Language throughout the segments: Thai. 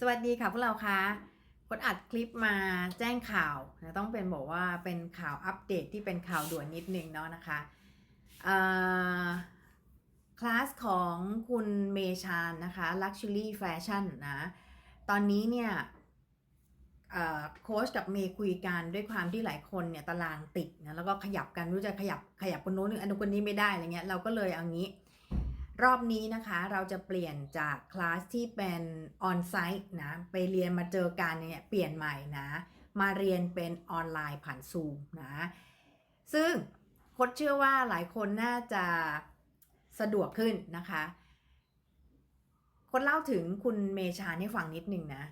สวัสดีค่ะพวกเราคะกดอัดคลิปมาแจ้งข่าวนะต้องเป็นบอกว่าเป็นข่าวอัปเดตที่เป็นข่าวด่วนนิดนึงเนาะนะคะคลาสของคุณเมชานนะคะ Luxury Fashion นะ ตอนนี้เนี่ยโค้ชกับเมย์คุยกันด้วยความที่หลายคนเนี่ยตารางติดนะแล้วก็ขยับกันรู้จะขยับขยับคนโน้นหรืออันนู้นคนนี้ไม่ได้อะไรเงี้ยเราก็เลยเอางี้ รอบนี้นะคะเราจะเปลี่ยนจากคลาสที่เป็นออนไซต์นะ ไปเรียนมาเจอกันเนี่ยเปลี่ยนใหม่นะ มาเรียนเป็นออนไลน์ผ่านซูมนะ ซึ่งคดเชื่อว่าหลายคนน่าจะสะดวกขึ้นนะคะคนเล่าถึงคุณเมชาให้ฟังนิดนึงนะ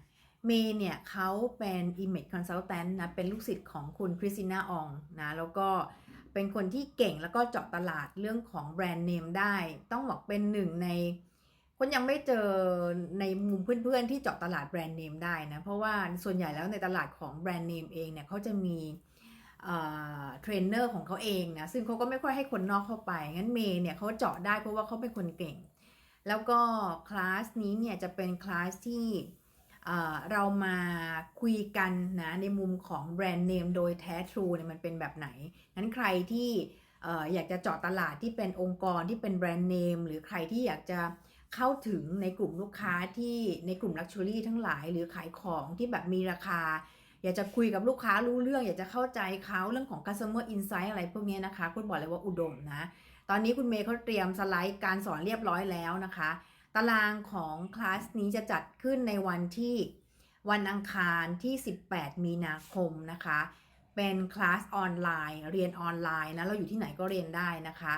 เมเนี่ยเขาเป็น Image Consultant นะ เป็นลูกศิษย์ของคุณคริสติน่าอองนะ แล้วก็เเป็นคนที่เก่งแล้วก็เจาะตลาดเรื่องของแบรนด์เนมได้ ต้องบอกเป็นหนึ่งในคนยังไม่เจอในมุมเพื่อนๆ ที่เจาะตลาดแบรนด์เนมได้นะ เพราะว่าส่วนใหญ่แล้วในตลาดของแบรนด์เนมเองเนี่ยเขาจะมีเทรนเนอร์ของเขาเองนะ ซึ่งเขาก็ไม่ค่อยให้คนนอกเข้าไป งั้นเมย์เนี่ยเขาเจาะได้เพราะว่าเขาเป็นคนเก่ง แล้วก็คลาสนี้เนี่ยจะเป็นคลาสที่ เรามาคุยกันนะในมุมของแบรนด์เนมโดยแท้ทรูเนี่ยมันเป็นแบบไหนงั้นใครที่เอ่ออยากจะเจาะตลาดที่เป็นองค์กรที่เป็นแบรนด์เนมหรือใครที่อยากจะเข้าถึงในกลุ่มลูกค้าที่ในกลุ่มลักชัวรี่ทั้งหลาย หรือขายของที่แบบมีราคา อยากจะคุยกับลูกค้ารู้เรื่อง อยากจะเข้าใจเขาเรื่องของ customer insight อะไรพวกนี้นะคะ คุณบอกเลยว่าอุดมนะ ตอนนี้คุณเมย์เขาเตรียมสไลด์การสอนเรียบร้อยแล้วนะคะ ตารางของคลาสนี้จะจัดขึ้นในวันที่วันอังคารที่ 18 มีนาคมนะคะ เป็นคลาสออนไลน์ เรียนออนไลน์นะ เราอยู่ที่ไหนก็เรียนได้นะคะ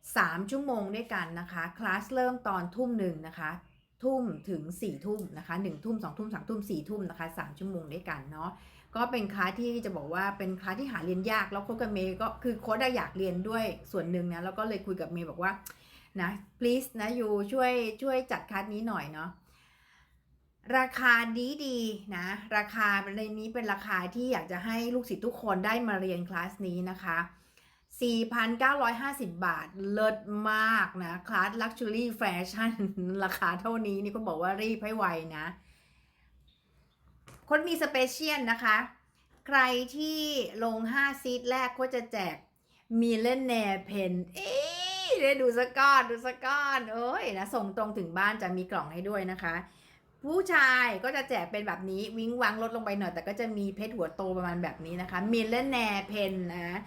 3 ชั่วโมงด้วยกันนะคะ คลาสเริ่มตอนทุ่มหนึ่งนะคะ ทุ่มถึง 4 ทุ่มนะคะ 1 ทุ่ม 2 ทุ่ม 3 ทุ่ม 4 ทุ่มนะคะ 3 ชั่วโมงด้วยกันเนาะ ก็เป็นคลาสที่จะบอกว่าเป็นคลาสที่หาเรียนยาก แล้วโค้ชกับเมย์ก็คือโค้ชได้อยากเรียนด้วยส่วนหนึ่งนะ แล้วก็เลยคุยกับเมย์บอกว่า นะ please นะยูช่วยช่วยจัดคัดนี้หน่อยเนาะราคาดีดีนะ ราคาในนี้เป็นราคาที่อยากจะให้ลูกศิษย์ทุกคนได้มาเรียนคลาสนี้นะคะ 4,950 บาท เลิศมากนะ คลาส Luxury Fashion ราคาเท่านี้นี่ก็บอกว่ารีบให้ไวนะ คนมีสเปเชียลนะคะ ใครที่ลง 5 ซีทแรกก็จะแจกมีเลนแนเพนเอ๊ ได้ดูสก้อนดูสก้อนเอ้ยนะส่งตรงถึงบ้านจะมีกล่องให้ด้วยนะคะ ผู้ชายก็จะแจกเป็นแบบนี้วิ้งวังลดลงไปหน่อย แต่ก็จะมีเพชรหัวโตประมาณแบบนี้นะคะมิลเลนแนเพนนะ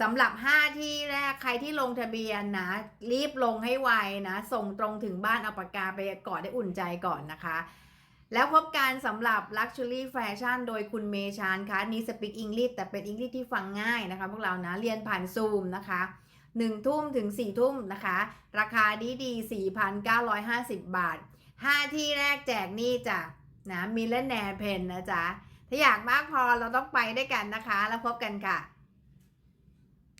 สำหรับ 5 ที่แรกใครที่ลงทะเบียนนะ รีบลงให้ไวนะ ส่งตรงถึงบ้านเอาปากกาไปกอดได้อุ่นใจก่อนนะคะ แล้วพบกันสำหรับ Luxury Fashion โดยคุณเมชานคะนี่สปีกอังกฤษแต่เป็นอังกฤษที่ฟังง่ายนะคะพวกเรานะ เรียนผ่านซูมนะคะ 1 ทุ่มถึง 4 ทุ่มนะคะ ราคาดีดี 4,950 บาท 5 ที่แรกแจกนี่จ้ะนะมิลเลนแนเพนนะจ๊ะ ถ้าอยากมากพอเราต้องไปด้วยกันนะคะ แล้วพบกันค่ะ